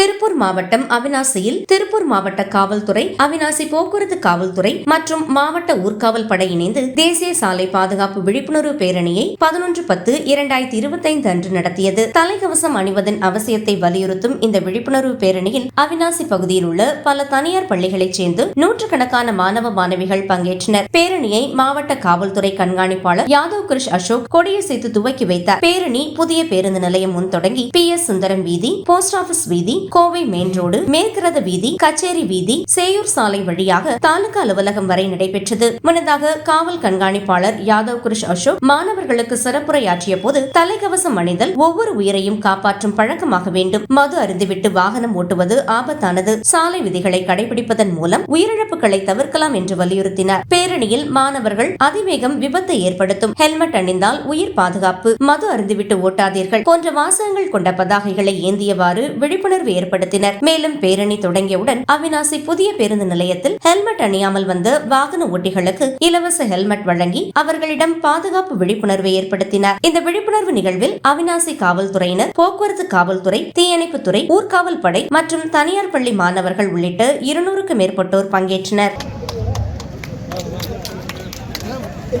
திருப்பூர் மாவட்டம் அவினாசியில் திருப்பூர் மாவட்ட காவல்துறை அவினாசி போக்குவரத்து காவல்துறை மற்றும் மாவட்ட ஊர்காவல் படை இணைந்து தேசிய சாலை பாதுகாப்பு விழிப்புணர்வு பேரணியை பதினொன்று பத்து இரண்டாயிரத்தி இருபத்தைந்து அன்று நடத்தியது. தலைக்கவசம் அணிவதன் அவசியத்தை வலியுறுத்தும் இந்த விழிப்புணர்வு பேரணியில் அவினாசி பகுதியில் உள்ள பல தனியார் பள்ளிகளைச் சேர்ந்து நூற்றுக்கணக்கான மாணவ மாணவிகள் பங்கேற்றனர். பேரணியை மாவட்ட காவல்துறை கண்காணிப்பாளர் யாதவ் கிருஷ் அசோக் கொடியசைத்து துவக்கி வைத்தார். பேரணி புதிய பேருந்து நிலையம் முன் தொடங்கி பி எஸ் சுந்தரம் வீதி போஸ்ட் ஆபீஸ் வீதி கோவை மெயின் ரோடு மேற்கிறத வீதி கச்சேரி வீதி சேயூர் சாலை வழியாக தாலுகா அலுவலகம் வரை நடைபெற்றது. முன்னதாக காவல் கண்காணிப்பாளர் யாதவ் கிருஷ் அசோக் மாணவர்களுக்கு சிறப்புரையாற்றிய போது தலைக்கவசம் அணிதல் ஒவ்வொரு உயிரையும் காப்பாற்றும் பழக்கமாக வேண்டும். மது அருந்துவிட்டு வாகனம் ஓட்டுவது ஆபத்தானது. சாலை விதிகளை கடைபிடிப்பதன் மூலம் உயிரிழப்புகளை தவிர்க்கலாம் என்று வலியுறுத்தினார். பேரணியில் மாணவர்கள் அதிவேகம் விபத்தை ஏற்படுத்தும். ஹெல்மெட் அணிந்தால் உயிர் பாதுகாப்பு. மது அருந்துவிட்டு ஓட்டாதீர்கள். போன்ற வாசகங்கள் கொண்ட பதாகைகளை ஏந்தியவாறு விழிப்புணர்வு ஏற்படுத்தினர். மேலும் பேரணி தொடங்கியவுடன் அவினாசி புதிய பேருந்து நிலையத்தில் ஹெல்மெட் அணியாமல் வந்த வாகன ஓட்டிகளுக்கு இலவச ஹெல்மெட் வழங்கி அவர்களிடம் பாதுகாப்பு விழிப்புணர்வை ஏற்படுத்தினார். இந்த விழிப்புணர்வு நிகழ்வில் அவினாசி காவல்துறையினர் போக்குவரத்து காவல்துறை தீயணைப்புத்துறை ஊர்காவல் படை மற்றும் தனியார் பள்ளி மாணவர்கள் உள்ளிட்ட இருநூறுக்கும் மேற்பட்டோர் பங்கேற்றனர்.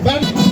Bang!